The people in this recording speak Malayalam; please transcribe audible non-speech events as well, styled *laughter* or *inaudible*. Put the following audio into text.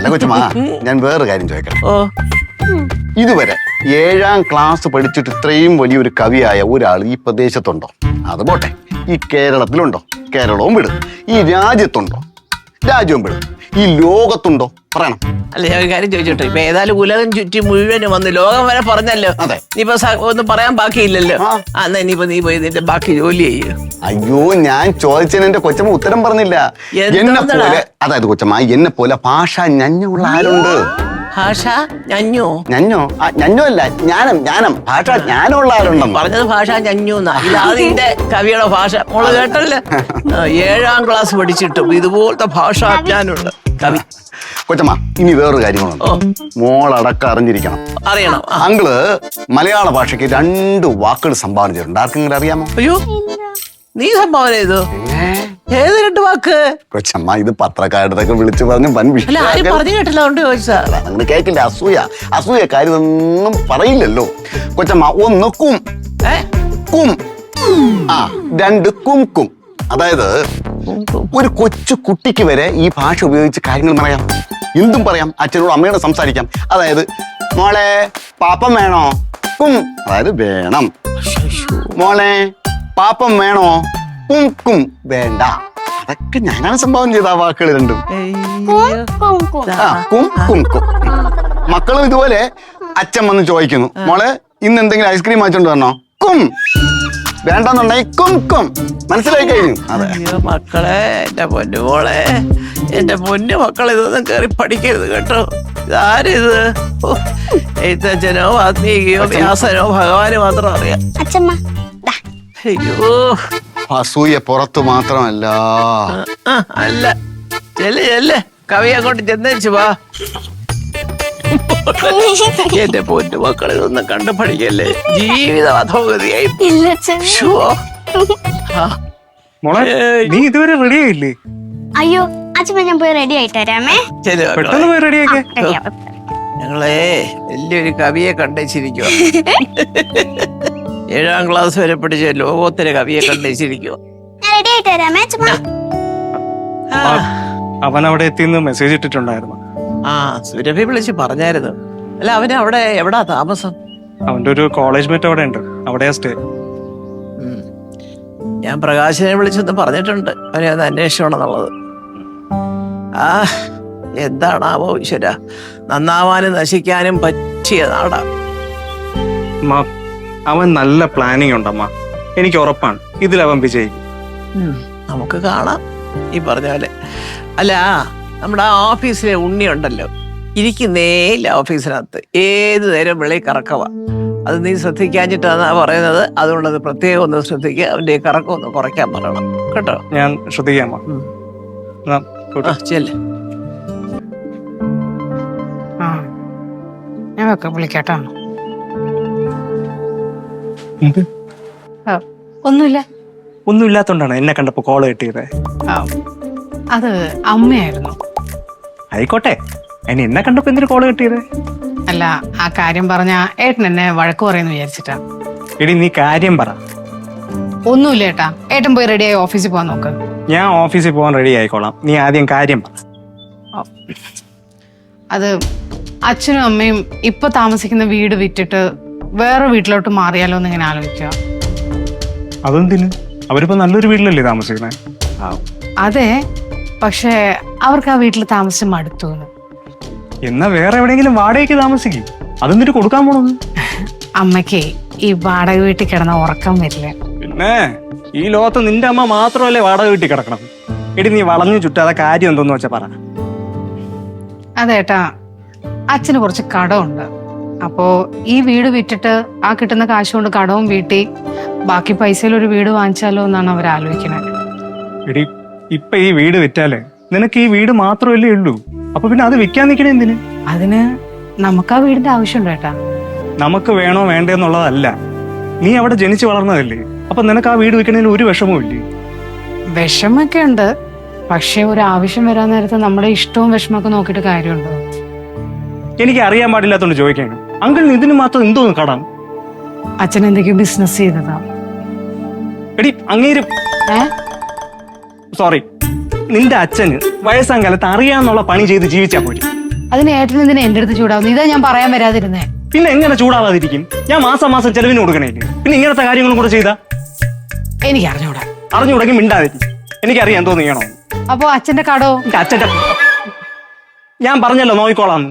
അല്ല കൊച്ചുമാ ഞാൻ വേറൊരു കാര്യം ചോദിക്കണം ഓ. ഇതുവരെ ഏഴാം ക്ലാസ് പഠിച്ചിട്ട് ഇത്രയും വലിയൊരു കവിയായ ഒരാൾ ഈ പ്രദേശത്തുണ്ടോ? അത് പോട്ടെ. ഈ കേരളത്തിലുണ്ടോ? കേരളവും വിടും. ഈ രാജ്യത്തുണ്ടോ? രാജ്യവും വിടും. ഈ ലോകത്തുണ്ടോ? പറയണം. അല്ല ഞാൻ ഒരു കാര്യം ചോദിച്ചോട്ടെ? ഇപ്പൊ ഏതായാലും ഉലകം ചുറ്റി മുഴുവനും വന്ന് ലോകം വരെ പറഞ്ഞല്ലോ. അതെ. ഇനിയിപ്പോ സ- ഒന്നും പറയാൻ ബാക്കിയില്ലല്ലോ. ആ. ആ എന്നാ ഇനിയിപ്പോ നീ പോയി നിന്റെ ബാക്കി ജോലി ചെയ്യൂ. അയ്യോ ഞാൻ ചോദിച്ചതിന് എന്റെ കൊച്ചമ്മ ഉത്തരം പറഞ്ഞില്ല. എന്നെ പോലെ അതായത് കൊച്ചമ്മ എന്നെ പോലെ ഭാഷ ഞഞ്ഞുള്ള ആരുണ്ട്? ഭാഷ ഞഞ്ഞോ. ഞഞ്ഞോ? ആ, ഞഞ്ഞോ അല്ല ജ്ഞാനം ജ്ഞാനം. ഭാഷ ജ്ഞാനമുള്ള ആരുണ്ടെന്ന് പറഞ്ഞത് ഭാഷ ഞഞ്ഞു എന്നാ. *laughs* കവിയുടെ ഭാഷ. മോൾ കേട്ടല്ലേ? ഏഴാം ക്ലാസ് പഠിച്ചിട്ടും ഇതുപോലത്തെ ഭാഷ ഞാനുണ്ട് കവി. കൊച്ചമ്മ ഇനി വേറൊരു കാര്യങ്ങളുണ്ട്. മോളടക്കം അറിഞ്ഞിരിക്കണം. അറിയണം. അങ്കിൾ മലയാള ഭാഷയ്ക്ക് രണ്ട് വാക്കുകൾ സംഭാവന ചെയ്തിട്ടുണ്ട്. ആർക്കെങ്കിലും അറിയാമോ? അയ്യോ. നീ സംഭാവന ചെയ്തു? ഏത് രണ്ട് വാക്ക്? കൊച്ചമ്മ ഇത് പത്രക്കാരുടെ വിളിച്ചു പറഞ്ഞ് വൻ അല്ല ആരും പറഞ്ഞു കേട്ടില്ല അതുകൊണ്ട് അങ്ങനെ കേക്കില്ല അസൂയ. അസൂയ കാര്യമൊന്നും പറയില്ലല്ലോ. കൊച്ചമ്മ ഒന്ന് കും കും ആ രണ്ട് കും കും അതായത് ഒരു കൊച്ചു കുട്ടിക്ക് വരെ ഈ ഭാഷ ഉപയോഗിച്ച് കാര്യങ്ങൾ പറയാം. എന്തും പറയാം. അച്ഛനോട് അമ്മയോട് സംസാരിക്കാം. അതായത് മോളെ പാപ്പം വേണോ? കും അതായത് വേണം. മോളെ പാപ്പം വേണോ? കും കും വേണ്ട. അതൊക്കെ ഞാനാണ് സംഭാവന ചെയ്ത ആ വാക്കുകൾ രണ്ടും. ആ കും കും കും മക്കളും ഇതുപോലെ അച്ഛൻ വന്ന് ചോദിക്കുന്നു മോളെ ഇന്ന് എന്തെങ്കിലും ഐസ്ക്രീം വാങ്ങിച്ചോണ്ട് വരണോ? കും വേണ്ടെന്നുണ്ടെങ്കിൽ കും കും മനസ്സിലായി കഴിഞ്ഞു. അതെ. അയ്യോ മക്കളെ എന്റെ പൊന്നു മോളെ. എന്റെ പൊന്നു മക്കൾ ഇതൊന്നും കേറി പഠിക്കരുത് കേട്ടോ. ഇതാരിത് ഓ, എഴുത്തച്ഛനോ വാത്മീകിയോ വ്യാസനോ ഭഗവാന് മാത്രം അറിയാം. അച്ഛമ്മ ദാ, അയ്യോ. അസൂയ പുറത്ത് മാത്രമല്ല. ആ, അല്ല. ചെല്ല് ചെല്ല്. കവി അങ്ങോട്ട് ചെന്നേച്ചു വാ. എന്റെ പൊന്നു മക്കളെ ഇതൊന്നും കണ്ടു പഠിക്കല്ലേ ജീവിതം അധോഗതിയായി ഇല്ല അച്ഛൻ ശ്ശോ. ആ, മോളെ ഏയ്. നീ ഇതുവരെ റെഡി ആയില്ലേ അയ്യോ അച്ഛമ്മ ഞാൻ പോയി റെഡി ആയിട്ട് വരാമേ ചെല്ല് മക്കളെ. പെട്ടെന്ന് പോയി റെഡിയാക്കേ റെഡി ആവാം ഞങ്ങളെ വലിയൊരു കവിയെ കണ്ടേച്ചിരിക്കുക *laughs* ഏഴാം ക്ലാസ് വരെ പഠിച്ച ലോകോത്തര കവിയെ കണ്ടേച്ചിരിക്കുക അവൻ അവിടെ എത്തിന്ന് മെസ്സേജ് ഇട്ടിട്ടുണ്ടായിരുന്നു. ആ സുരഭി വിളിച്ച് പറഞ്ഞായിരുന്നു. അല്ല അവന് അവിടെ എവിടാ താമസം? അവന്റെ ഒരു കോളേജ് മേറ്റ് അവിടെ ഉണ്ട്. അവിടെയാ സ്റ്റേ ഞാൻ പ്രകാശിനെ വിളിച്ചൊന്ന് പറഞ്ഞിട്ടുണ്ട്. അവനെ ഒന്ന് അന്വേഷിക്കണം എന്നുള്ളത് ആ എന്താണാവോ ഈശ്വര? നന്നാവാനും നശിക്കാനും പറ്റിയ നാടാ. അവൻ നല്ല പ്ലാനിങ് ഉണ്ടമ്മ. എനിക്ക് ഉറപ്പാണ്. ഇതിൽ അവൻ വിജയിക്കും. നമുക്ക് കാണാം. ഈ പറഞ്ഞ പോലെ. അല്ല നമ്മുടെ ആ ഓഫീസിലെ ഉണ്ണി ഉണ്ടല്ലോ ഇരിക്കുന്നേ ഇരിക്കുന്നേയില്ല ഓഫീസിനകത്ത്. ഏത് നേരം വിളി കറക്കവ. അത് നീ ശ്രദ്ധിക്കാഞ്ഞിട്ടാണ് പറയുന്നത്. അതുകൊണ്ട് അത് പ്രത്യേകം ഒന്ന് ശ്രദ്ധിക്കുക അവന്റെ ഈ കറക്കം ഒന്ന് കുറയ്ക്കാൻ പറയണം. കേട്ടോ? ഞാൻ ശ്രദ്ധിക്കാമോ ഞാൻ ചെല്ല്. ആ ഞങ്ങൾക്ക് വിളിക്കാട്ടോ. ഒന്നുമില്ല. ഒന്നും ഇല്ലാത്തോണ്ടാണ് എന്നെ കണ്ടപ്പോ കോൾ കിട്ടിയത്. ആ, അത് അമ്മയായിരുന്നു. ആയിക്കോട്ടെ. എന്നെ എന്നെ കണ്ടപ്പോ എന്തിനു കോൾ കിട്ടിയത്? അല്ല ആ കാര്യം പറഞ്ഞ ഏട്ടൻ എന്നെ വഴക്ക് പറയുന്നു വിചാരിച്ചിട്ടാ. എടി നീ കാര്യം പറ. ഒന്നുമില്ല ഏട്ടാ. ഏട്ടൻ പോയി റെഡിയായി ഓഫീസിൽ പോവാൻ നോക്ക്. ഞാൻ ഓഫീസിൽ പോവാൻ റെഡി ആയിക്കോളാം. നീ ആദ്യം കാര്യം പറ. അത് അച്ഛനും അമ്മയും ഇപ്പൊ താമസിക്കുന്ന വീട് വിറ്റിട്ട് വേറെ വീട്ടിലോട്ട് മാറിയാലോ എന്ന് ഇങ്ങനെ ആലോചിക്കുക. അതെന്തിന്? അവരിപ്പോ നല്ലൊരു വീട്ടിലല്ലേ താമസിക്കുന്നത് അതെ പക്ഷേ അവർക്ക് ആ വീട്ടിൽ താമസിച്ച് മടുത്തു എന്ന്. എന്നാ വേറെ എവിടെയെങ്കിലും വാടകയ്ക്ക് താമസിക്കും. അതെന്തിട്ട് കൊടുക്കാൻ പോണത്? അമ്മയ്ക്ക് ഈ വാടക വീട്ടിൽ കിടന്ന ഉറക്കം വരില്ല. പിന്നെ ഈ ലോകത്ത് നിന്റെ അമ്മ മാത്രമല്ലേ വാടക വീട്ടിൽ കിടക്കണം എടി നീ വളഞ്ഞു ചുറ്റാതെ കാര്യം എന്തോന്ന് വെച്ചാ പറ. അതേട്ടാ അച്ഛന് കുറച്ച് കടമുണ്ട്. അപ്പോ ഈ വീട് വിറ്റിട്ട് ആ കിട്ടുന്ന കാശ് കൊണ്ട് കടവും വീട്ടി ബാക്കി പൈസയിൽ ഒരു വീട് വാങ്ങിച്ചാലോ എന്നാണ് അവർ ആലോചിക്കുന്നത്. എടി ഇപ്പൊ ഈ വീട് വിറ്റാലേ നിനക്ക് ഈ വീട് മാത്രമല്ലേ ഉള്ളൂ? അപ്പൊ പിന്നെ അത് വിൽക്കാൻ നിൽക്കണേ എന്തിന്? അതിന് നമുക്ക് ആ വീടിന്റെ ആവശ്യമുണ്ട് ഏട്ടാ. നമുക്ക് വേണോ വേണ്ടെന്നുള്ളതല്ല നീ അവിടെ ജനിച്ചു വളർന്നതല്ലേ. അപ്പൊ നിനക്ക് ആ വീട് വിൽക്കണതിൽ ഒരു വിഷമവും ഇല്ലേ വിഷമൊക്കെ ഉണ്ട്. പക്ഷെ ഒരു ആവശ്യം വരാൻ നേരത്ത് നമ്മുടെ ഇഷ്ടവും വിഷമൊക്കെ നോക്കിയിട്ട് കാര്യമുണ്ടോ? എനിക്ക് അറിയാൻ പാടില്ലാത്തോണ്ട് ചോദിക്കാണ് അങ്കിളിന് ഇതിന് മാത്രം എന്തോന്ന് കടം അച്ഛൻ എന്തൊക്കെയോ ബിസിനസ് ചെയ്തതാ. എടി അങ്ങേര് സോറി നിന്റെ അച്ഛന് വയസ്സാം കാലത്ത് അറിയാന്നുള്ള പണി ചെയ്ത് ജീവിച്ചാ പോയി അതിന് ഏട്ടൻ എന്തിനാ എന്റെ അടുത്ത് ചൂടാവുന്നു ഇതാ ഞാൻ പറയാൻ വരാതിരുന്നേ. പിന്നെ എങ്ങനെ ചൂടാവാതിരിക്കും? ഞാൻ മാസം മാസം ചെലവിന് കൊടുക്കണേ പിന്നെ ഇങ്ങനത്തെ കാര്യങ്ങളും കൂടെ ചെയ്താ? എനിക്ക് അറിഞ്ഞൂടാ അറിഞ്ഞു തുടങ്ങി മിണ്ടാതിരിക്കും എനിക്കറിയാം എന്തോ ചെയ്യണോ. അപ്പൊ അച്ഛന്റെ കടോ? അച്ഛന്റെ ഞാൻ പറഞ്ഞല്ലോ നോയിക്കോളാന്ന്